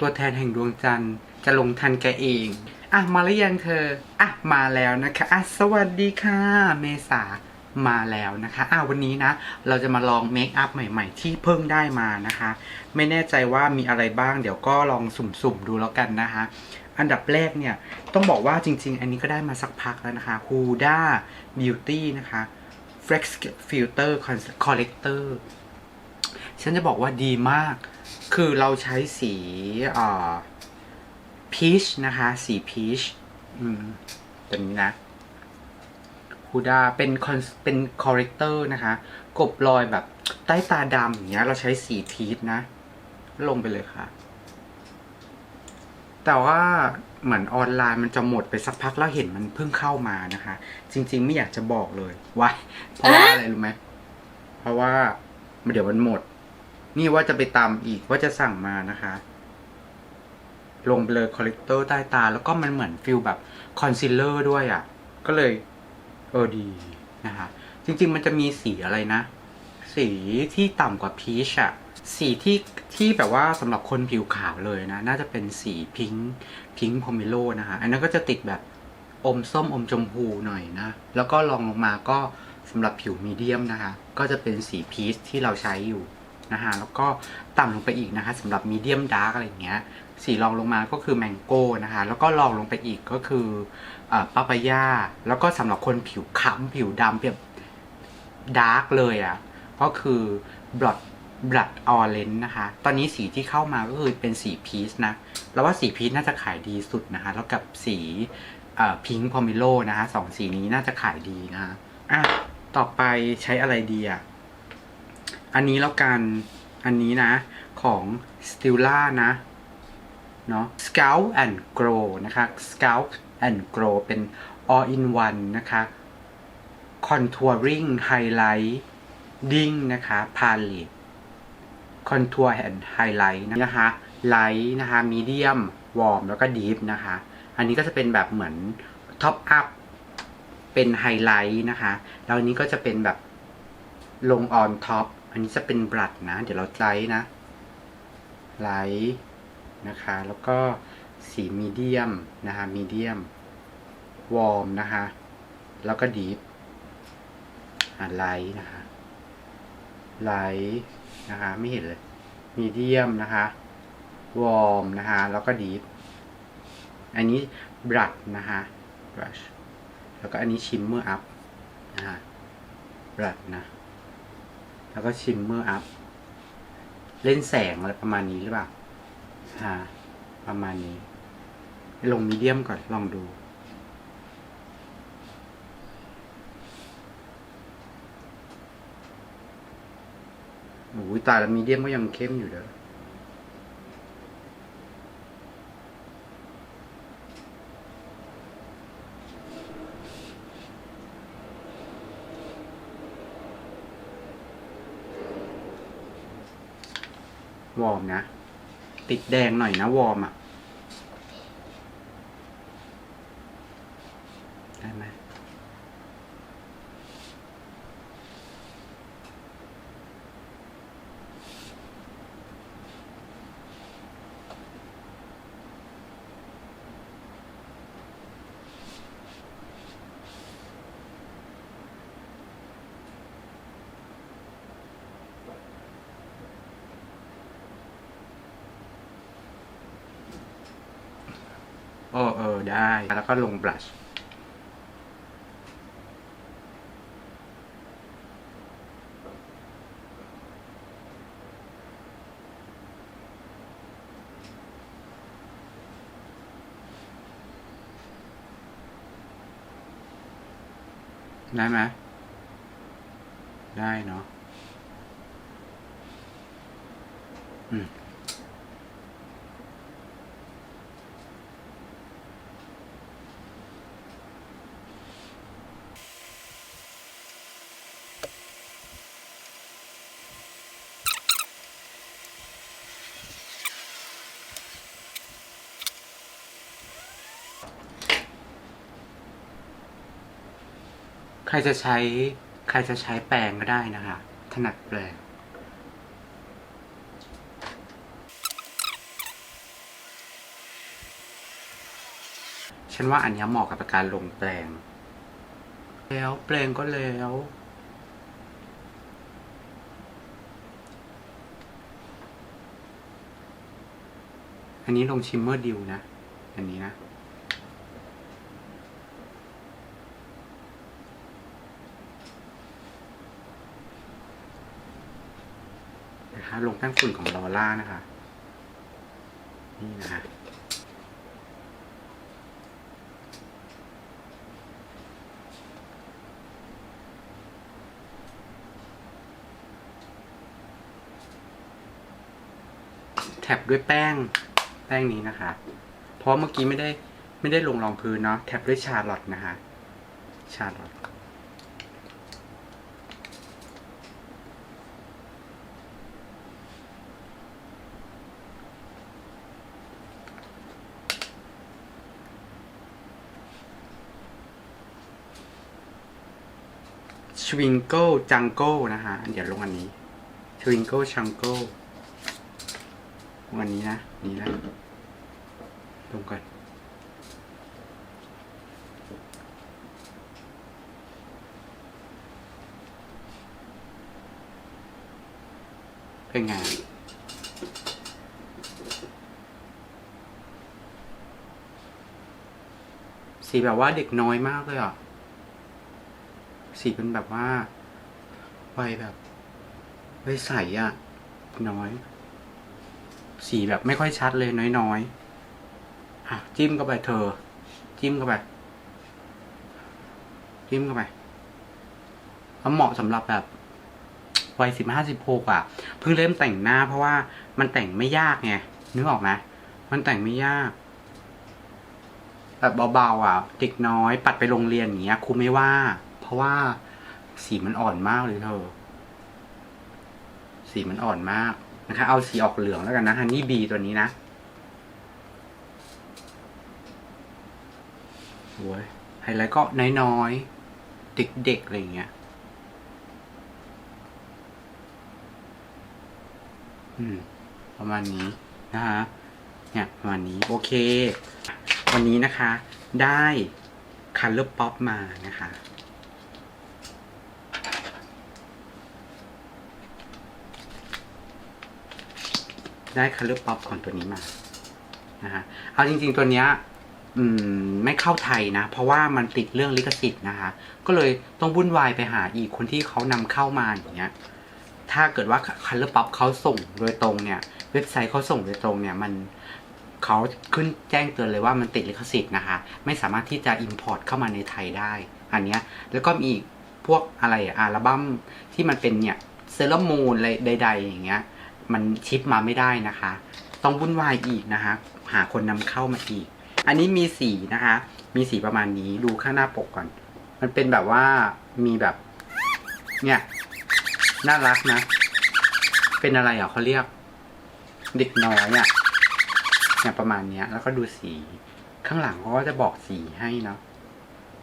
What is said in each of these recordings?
ตัวแทนแห่งดวงจันทร์ จะลงทันแกเอง อะ มาหรือยังเธอ อะ มาแล้วนะคะ อะ สวัสดีค่ะ เมษามาแล้วนะคะอะวันนี้นะ เราจะมาลองเมคอัพใหม่ๆ ที่เพิ่งได้มานะคะ ไม่แน่ใจว่ามีอะไรบ้าง เดี๋ยวก็ลองสุ่มๆดูแล้วกันนะคะ อันดับแรกเนี่ย ต้องบอกว่าจริง ๆ อันนี้ก็ได้มาสักพักแล้วนะคะ Huda Beauty นะคะ Flex Filter Collector ฉันจะบอกว่าดีมาก คือเราใช้สีอ่าพีชนะคะ สีพีชอืมตัวนี้นะฮูดาเป็นคอนเป็นคอ r เรคเตอร์นะคะ กบรอยแบบใต้ตาดำอย่างเงี้ย เราใช้สีพีชนะ ลงไปเลยค่ะ แต่ว่าเหมือนออนไลน์มันจะหมดไปสักพักแล้วเห็นมันเพิ่งเข้ามานะคะ จริง ๆ ไม่อยากจะบอกเลยว่าเพราะว่าอะไรรู้ไหมเพราะว่าเดี๋ยวมันหมด นี่ว่าจะไปตามอีกว่าจะสั่งมานะคะ ลงไปเลยคอลเลกเตอร์ใต้ตา แล้วก็มันเหมือนฟิลแบบคอนซีลเลอร์ด้วยอะ่ะ ก็เลย เออดีนะคะ จริง ๆ มันจะมีสีอะไรนะ สีที่ต่ำกว่าพีชอะสีที่ที่แบบว่าสำหรับคนผิวขาวเลยนะ น่าจะเป็นสีพิงค์พิงค์พอมิโลนะคะ อันนั้นก็จะติดแบบอมส้มอมชมพูหน่อยนะ แล้วก็ลองลงมาก็สำหรับผิวมีเดียมนะคะ ก็จะเป็นสีพีชที่เราใช้อยู่ นะคะแล้วก็ต่ำลงไปอีกนะคะสำหรับมีเดียมดาร์กอะไรอย่างเงี้ยสีรองลงมาก็คือแมงโก้นะคะแล้วก็รองลงไปอีกก็คือปาปายาแล้วก็สำหรับคนผิวค้ำผิวดำแบบดาร์กเลยอะ่ะก็คือบลัดบลัดออเรนนะคะ ตอนนี้สีที่เข้ามาก็คือเป็นสีพีชนะแล้วว่าสีพีชน่าจะขายดีสุดนะคะ แล้วกับสีพิงค์พอมิโลนะคะสองสีนี้น่าจะขายดีนะคะอะต่อไปใช้อะไรดีอะ อันนี้แล้วกัน อันนี้นะ ของ s t i l l a นะ เนาะ Scout and Grow นะคะ Scout and Grow เป็น all in one นะคะ contouring highlight ding นะคะ palette contour and highlight นะคะ light นะคะ medium warm แล้วก็ deep นะคะ อันนี้ก็จะเป็นแบบเหมือน top up เป็นไฮไลท์นะคะ แล้วอันนี้ก็จะเป็นแบบลง on top อั นนี้จะเป็นบลัดนะ เดี๋ยวเราไลท์นะไลท์นะคะ แล้วก็สีมีเดียมนะคะมีเดียมวอร์มนะคะ แล้วก็ดีฟไลท์นะคะไลท์นะคะไม่เห็นเลยมีเดียมนะคะวอร์มนะคะแล้วก็ดีฟอันนี้บลัดนะคะ brush แล้วก็อันนี้ชิมเมอร์อัพนะฮะบลัดนะ แล้วก็ชิมเมอร์อัพ เล่นแสงอะไรประมาณนี้หรือเปล่าฮะประมาณนี้ ลงมีเดียมก่อนลองดูโอ้ยตายแล้วมีเดียมก็ยังเข้มอยู่เด้อ วอร์มนะ ติดแดงหน่อยนะวอร์มอะ โอ้เออได้ แล้วก็ลงบลัชได้ไหมได้เนาะอืม ใครจะใช้ใครจะใช้แปรงก็ได้นะคะ ถนัดแปรงฉันว่าอันนี้เหมาะกับการลงแปลง แล้วแปลงก็แล้ว อันนี้ลงชิมเมอร์ดิวนะ อันนี้นะ ลงแป้งฝุ่นของลอร่านะคะ นี่นะคะแท็บด้วยแป้งแป้งนี้นะคะ เพราะเมื่อกี้ไม่ได้ไม่ได้ลงรองพื้นเนาะแท็บด้วยชาร์ลอตนะคะ ชาร์ลอต ชวิงเกิลจังเกิลนะคะเดี๋ยวลงอันนี้ชวิงเกิลชังเกิลลงอันนี้นะ นี่นะลงก่อนเป็นไงสีแบบว่าเด็กน้อยมากเลยอะ สีเป็นแบบว่าไวแบบไวใสอะ่ะ น้อย สีแบบไม่ค่อยชัดเลยน้อยๆอะจิ้มเข้าไปเธอ จิ้มเข้าไป จิ้มเข้าไปแล้วเหมาะสำหรับแบบวัยสิบห้าสิบหกอะเพิ่งเริ่มแต่งหน้าเพราะว่ามันแต่งไม่ยากไงนึกออกไหมมันแต่งไม่ยากแบบเบาๆอะเด็กน้อยปัดไปโรงเรียนอย่างเงี้ยครูไม่ว่า ราะว่าสีมันอ่อนมากเลยเธอ สีมันอ่อนมากนะคะ เอาสีออกเหลืองแล้วกันนะฮันนี่บีตัวนี้นะโอ้ยไฮไลท์ก็น้อยๆ เด็กๆ อะไรอย่างเงี้ย อืม ประมาณนี้นะคะ เนี่ย ประมาณนี้ โอเค วันนี้นะคะ ได้ Color Pop มานะคะ ได้ Color Pop ของตัวนี้มานะฮะเอาจริง ๆ ตัวเนี้ยอืมไม่เข้าไทยนะ เพราะว่ามันติดเรื่องลิขสิทธิ์นะคะ ก็เลยต้องวุ่นวายไปหาอีกคนที่เขานำเข้ามาอย่างเงี้ยถ้าเกิดว่า Color Pop เขาส่งโดยตรงเนี่ย เว็บไซต์เขาส่งโดยตรงเนี่ยมันเขาขึ้นแจ้งเตือนเลยว่ามันติดลิขสิทธิ์นะคะ ไม่สามารถที่จะ Import เข้ามาในไทยได้ อันเนี้ยแล้วก็มีอีกพวกอะไรอะอัลบั้มที่มันเป็นเนี่ยเซเลมูนอะไรใด ๆ อย่างเงี้ย มันชิปมาไม่ได้นะคะ ต้องวุ่นวายอีกนะคะ หาคนนำเข้ามาอีก อันนี้มีสีนะคะ มีสีประมาณนี้ดูข้างหน้าปกก่อน มันเป็นแบบว่ามีแบบ เนี่ยน่ารักนะ เป็นอะไรอะเขาเรียกเด็กน้อยอะเนี่ยประมาณเนี้ย แล้วก็ดูสี ข้างหลังเขาก็จะบอกสีให้เนาะ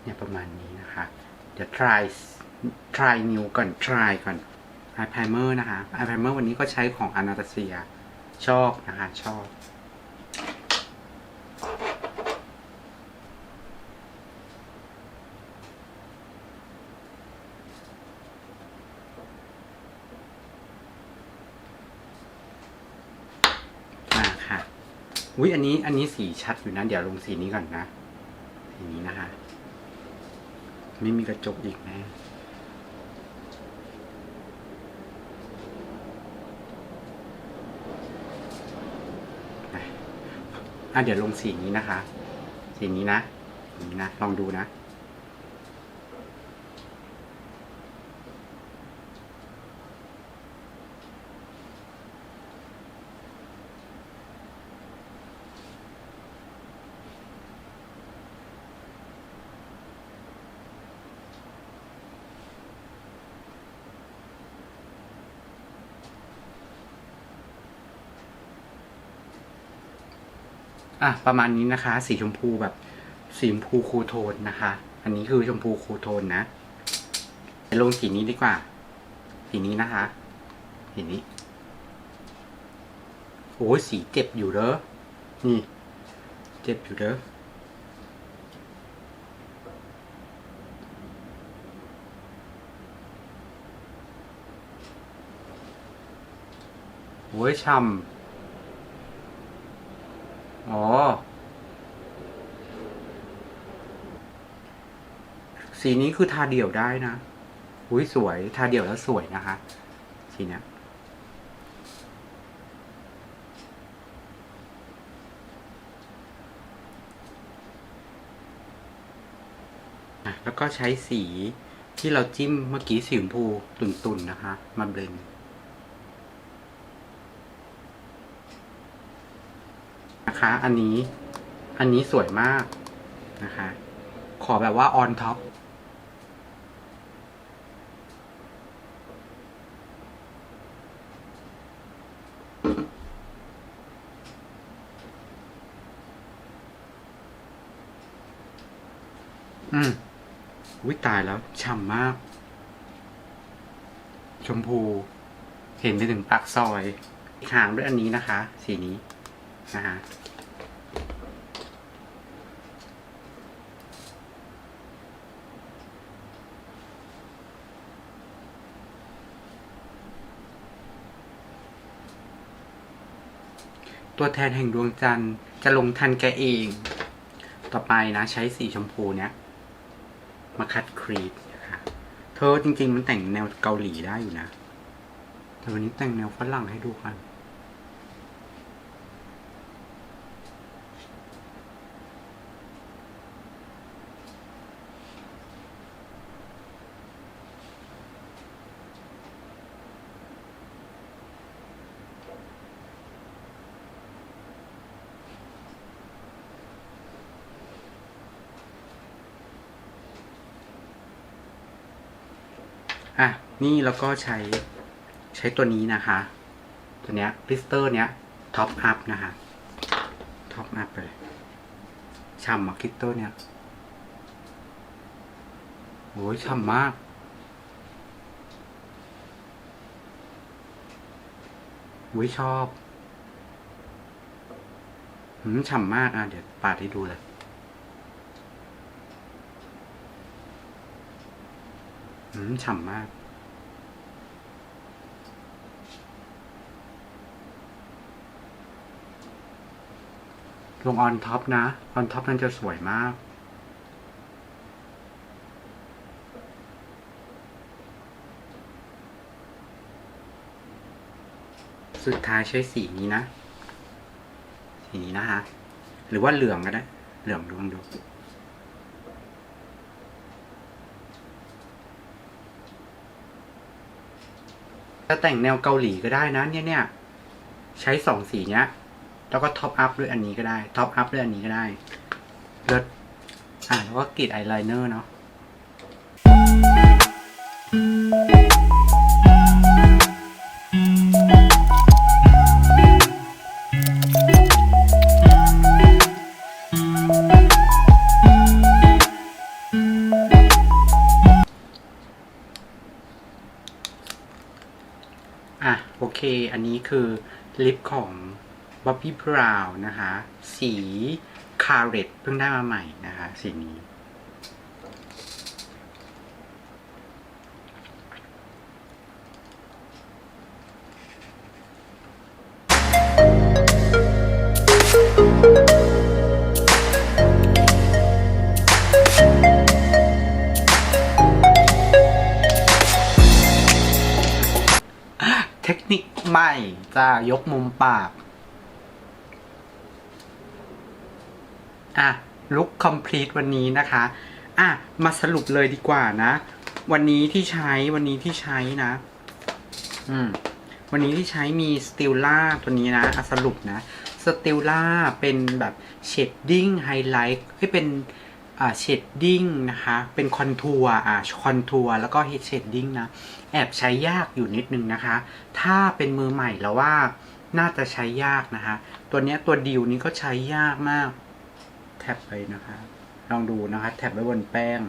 เนี่ยประมาณนี้นะคะ เดี๋ยว try try new ก่อน try ก่อน eye primer นะคะ eye primer วันนี้ก็ใช้ของ Anastasia ชอบนะคะ ชอบ มาค่ะ อุ้ยอันนี้อันนี้สีชัดอยู่นะ เดี๋ยวลงสีนี้ก่อนนะ สีนี้นะคะ ไม่มีกระจกอีกแน่อะ อะเดี๋ยวลงสีนี้นะคะ สีนี้นะนี่นะ ลองดูนะ่ะประมาณนี้นะคะ สีชมพูแบบสีชมพูคูโทนนะคะ อันนี้คือชมพูคูโทนนะลงสีนี้ดีกว่า สีนี้นะคะ สีนี้ โอ้สีเจ็บอยู่เด้อ นี่ เจ็บอยู่เด้อโอ้ยช่ำ อ๋อ สีนี้คือทาเดี่ยวได้นะอุ้ยสวย ทาเดี่ยวแล้วสวยนะคะ สีเนี้ยแล้วก็ใช้สีที่เราจิ้มเมื่อกี้สีชมพูตุ่นๆนะคะ มาเบลนด์ นะคะ อันนี้ อันนี้สวยมากนะคะ ขอแบบว่าออนท็อปอืมวิตายแล้วฉ่ำมาก ชมพู เห็นไปถึงปากซอยหางด้วยอันนี้นะคะ สีนี้นะคะ ตัวแทนแห่งดวงจันทร์จะลงทันแกเอง ต่อไปนะใช้สีชมพูเนี้ยมาคัดครีดนะคะเธอจริงๆมันแต่งแนวเกาหลีได้อยู่นะ แต่วันนี้แต่งแนวฝรั่งให้ดูกัน อะ นี่แล้วก็ใช้ใช้ตัวนี้นะคะ ตัวเนี้ยพลิสเตอร์เนี้ยท็อปอัพนะคะท็อปอัพไปเลยฉ่ำอะคลิสเตอร์เนี้ยโอ้ยฉ่ำมากอุ้ยชอบหืมฉ่ำมากอะ เดี๋ยวปาดให้ดูเลย อืม ฉ่ำมาก ลงออนท็อปนะ ออนท็อปนั้นจะสวยมากสุดท้ายใช้สีนี้นะ สีนี้นะคะหรือว่าเหลืองก็ได้ เหลืองดูลองดู จะแต่งแนวเกาหลีก็ได้นะเนี่ยเนี่ยใช้สองสีเนี้ย แล้วก็ท็อปอัพด้วยอันนี้ก็ได้ ท็อปอัพด้วยอันนี้ก็ได้เลิศอ่าแล้วก็กรีดอายไลเนอร์เนาะ อเคอันนี้คือลิปของ b o b b y Brown นะคะ สีคาร์เรตเพิ่งได้มาใหม่นะคะ สีนี้ จะยกมุมปาก อะลุคคอมพลีทวันนี้นะคะ อะ มาสรุปเลยดีกว่านะ วันนี้ที่ใช้วันนี้ที่ใช้นะ อืม วันนี้ที่ใช้มีสติลล่าตัวนี้นะอะสรุปนะสติลล่าเป็นแบบเชดดิ้งไฮไลท์ให้เป็น เชดดิ้งนะคะ เป็นคอนทัวร์อ่าคอนทัวร์แล้วก็เฮดเชดดิ้งนะ แอบใช้ยากอยู่นิดนึงนะคะ ถ้าเป็นมือใหม่แล้วว่าน่าจะใช้ยากนะคะ ตัวนี้ตัวดิวนี้ก็ใช้ยากมาก แท็บไปนะคะ ลองดูนะคะ แท็บไว้บนแป้ง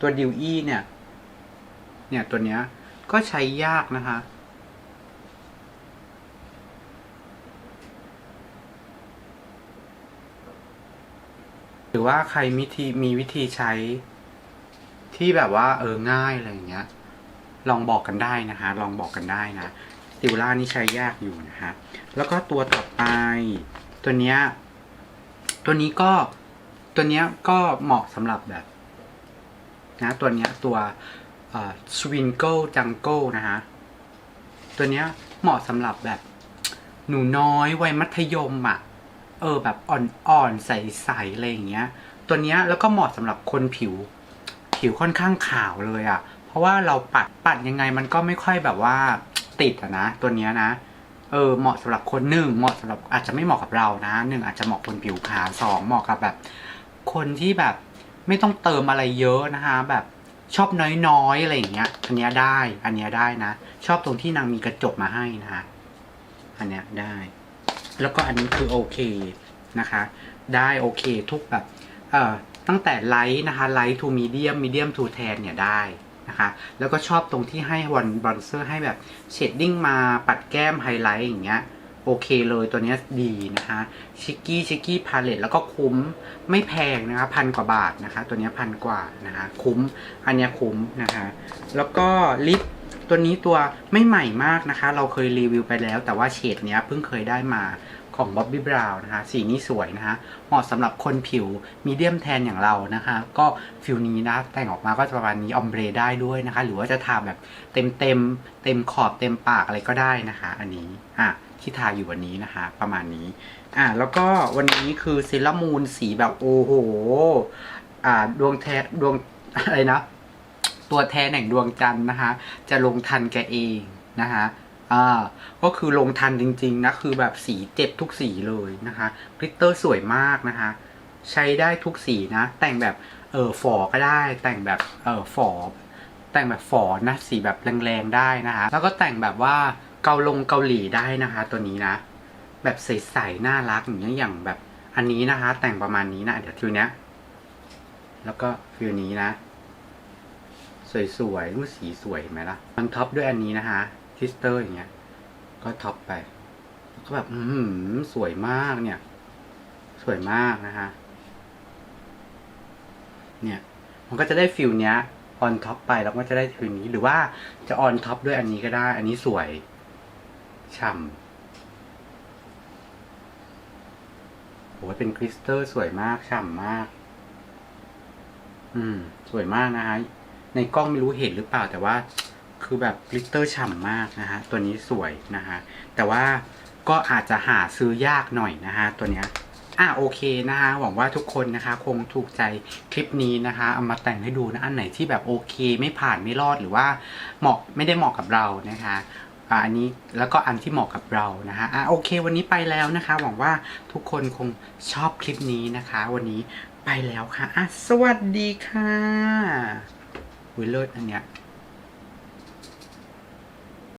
ตัวดิวอี้เนี่ย เนี่ยตัวเนี้ยก็ใช้ยากนะคะ รือว่าใครมีทีมีวิธีใช้ ที่แบบว่า เออง่ายอะไรอย่างเงี้ย ลองบอกกันได้นะคะ ลองบอกกันได้นะติวล่านี่ใช้ยากอยู่นะคะแล้วก็ตัวต่อไป ตัวเนี้ยตัวนี้ก็ตัวเนี้ยก็เหมาะสำหรับแบบนะตัวเนี้ยตัวสวิงเกิลจังเกิลนะฮะตัวเนี้ยเหมาะสำหรับแบบ หนูน้อยวัยมัธยมอะ ออแบบอ่อนๆใสๆอะไรอย่างเงี้ย ตัวเนี้ยแล้วก็เหมาะสำหรับคนผิว ผิวค่อนข้างขาวเลยอะ เพราะว่าเราปัดปัดยังไงมันก็ไม่ค่อยแบบว่าติดอะนะ ตัวเนี้ยนะเออเหมาะสำหรับคนหนึ่งเหมาะสำหรับอาจจะไม่เหมาะกับเรานะหนึ่งอาจจะเหมาะคนผิวขาวสองเหมาะกับแบบ คนที่แบบไม่ต้องเติมอะไรเยอะนะคะแบบชอบน้อยๆอะไรอย่างเงี้ย อันเนี้ยได้ อันเนี้ยได้นะ ชอบตรงที่นางมีกระจกมาให้นะคะอันเนี้ยได้ แล้วก็อันนี้คือโอเคนะคะ ได้โอเคทุกแบบเอ่อตั้งแต่ไลท์นะคะไลท์ทูมีเดียมมีเดียมทูแทนเนี่ยได้นะคะ แล้วก็ชอบตรงที่ให้วันบอนเซอร์ให้แบบเชดดิ้งมาปัดแก้มไฮไลท์อย่างเงี้ยโอเคเลยตัวเนี้ยดีนะคะชิกกี้ชิกกี้พาเลตแล้วก็คุ้มไม่แพงนะคะพันกว่าบาทนะคะ ตัวเนี้ยพันกว่านะคะคุ้มอันนี้คุ้มนะคะ แล้วก็ลิป ตัวนี้ตัวไม่ใหม่มากนะคะ เราเคยรีวิวไปแล้ว แต่ว่าเฉดเนี้ยเพิ่งเคยได้มาของ Bobbi Brown นะคะ สีนี้สวยนะคะ เหมาะสำหรับคนผิวมีเดียมแทนอย่างเรานะคะ ก็ฟิลนี้นะแต่งออกมาก็จะประมาณนี้ออมเบรได้ด้วยนะคะ หรือว่าจะทาแบบเต็มเต็มเต็มขอบเต็มปากอะไรก็ได้นะคะ อันนี้อะที่ทาอยู่วันนี้นะคะ ประมาณนี้อะแล้วก็วันนี้คือเซรามูนสีแบบโอ้โหอ่าดวงแทดวงอะไรนะ ตัวแทนแห่งดวงจันทร์นะคะจะลงทันแกเองนะคะอ่าก็คือลงทันจริง ๆ นะ คือแบบสีเจ็บทุกสีเลยนะคะกลิตเตอร์สวยมากนะคะ ใช้ได้ทุกสีนะ แต่งแบบเออฝอก็ได้ แต่งแบบเออฝอ แต่งแบบฝอนะสีแบบแรงๆได้นะคะ แล้วก็แต่งแบบว่าเกาลงเกาหลีได้นะคะ ตัวนี้นะ แบบใสๆน่ารักอย่างเงี้ยอย่างแบบอันนี้นะคะ แต่งประมาณนี้นะเดี๋ยวฟิวเนี้ยแล้วก็ฟิวนี้นะ สวยๆรูปสีสวยเห็นไหมล่ะ มันท็อปด้วยอันนี้นะคะทิสเตอร์อย่างเงี้ย ก็ท็อปไป ก็แบบ อืมสวยมากเนี่ย สวยมากนะคะ เนี่ย มันก็จะได้ฟิลเนี้ยออนท็อปไปแล้วก็จะได้ฟิลนี้ หรือว่าจะออนท็อปด้วยอันนี้ก็ได้ อันนี้สวยฉ่ำโหเป็นคริสตัลสวยมากฉ่ำมาก อืม สวยมากนะฮะ ในกล้องไม่รู้เห็นหรือเปล่าแต่ว่าคือแบบกลิตเตอร์ฉ่ำมากนะฮะ ตัวนี้สวยนะฮะ แต่ว่าก็อาจจะหาซื้อยากหน่อยนะฮะ ตัวเนี้ยอะโอเคนะคะหวังว่าทุกคนนะคะ คงถูกใจคลิปนี้นะคะเอามาแต่งให้ดูนะอันไหนที่แบบโอเคไม่ผ่านไม่รอดหรือว่าเหมาะไม่ได้เหมาะกับเรานะคะอะอันนี้แล้วก็อันที่เหมาะกับเรานะคะอะโอเค วันนี้ไปแล้วนะคะ หวังว่าทุกคนคงชอบคลิปนี้นะคะ วันนี้ไปแล้วค่ะอะสวัสดีค่ะ วิเลิศอันเนี้ย